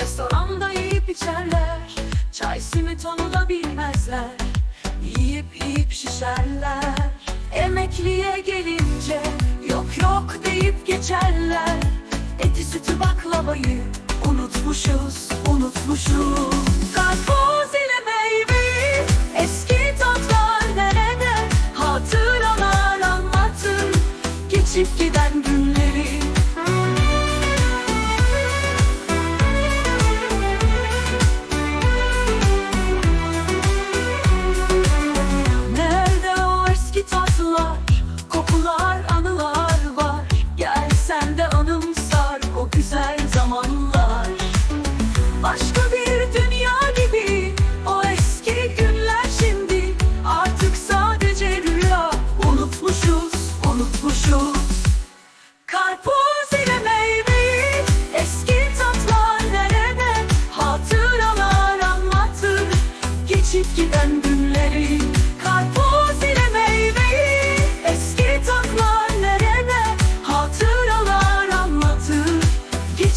Restoranda yiyip içerler. Çay simit onu da bilmezler Yiyip yiyip şişerler. Emekliye gelince Yok yok deyip geçerler. Eti sütü baklavayı Unutmuşuz, unutmuşuz. Karpuz ile meyveyi Eski tatlar nerede? Hatıralar anlatır Geçip giden günleri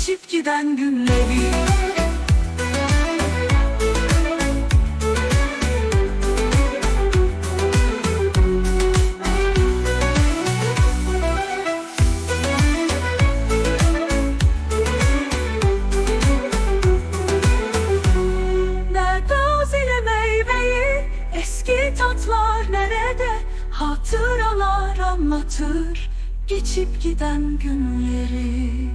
geçip giden günleri. Tatlar nerede? Hatıralar anlatır Geçip giden günleri